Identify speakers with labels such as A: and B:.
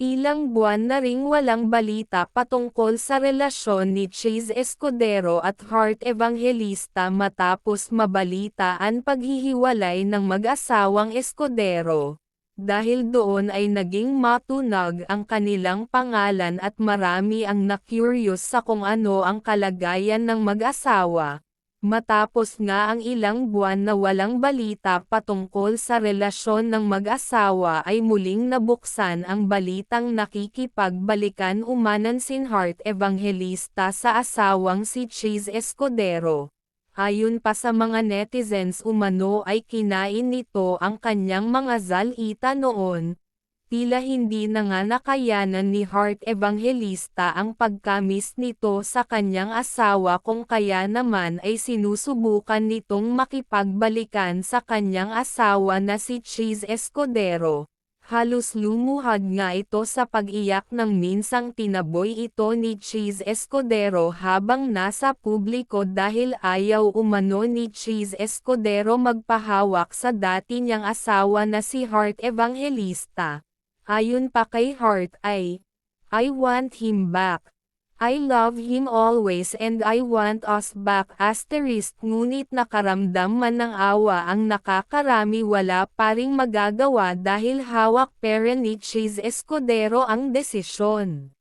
A: Ilang buwan na ring walang balita patungkol sa relasyon ni Chase Escudero at Heart Evangelista matapos mabalitaan paghihiwalay ng mag-asawang Escudero. Dahil doon ay naging matunag ang kanilang pangalan at marami ang na-curious sa kung ano ang kalagayan ng mag-asawa. Matapos nga ang ilang buwan na walang balita patungkol sa relasyon ng mag-asawa ay muling nabuksan ang balitang nakikipagbalikan umanan sin Heart Evangelista sa asawang si Chase Escudero. Ayon pa sa mga netizens umano ay kinain nito ang kanyang mga zalita noon, tila hindi na nga nakayanan ni Heart Evangelista ang pagkamis nito sa kanyang asawa kung kaya naman ay sinusubukan nitong makipagbalikan sa kanyang asawa na si Cheese Escudero. Halos lumuhad nga ito sa pag-iyak ng minsang tinaboy ito ni Cheese Escudero habang nasa publiko dahil ayaw umano ni Cheese Escudero magpahawak sa dati niyang asawa na si Heart Evangelista. Ayon pa kay Hart ay, I want him back. I love him always and I want us back asterisk ngunit nakaramdam man ng awa ang nakakarami wala pa ring magagawa dahil hawak pera ni Chase Escudero ang desisyon.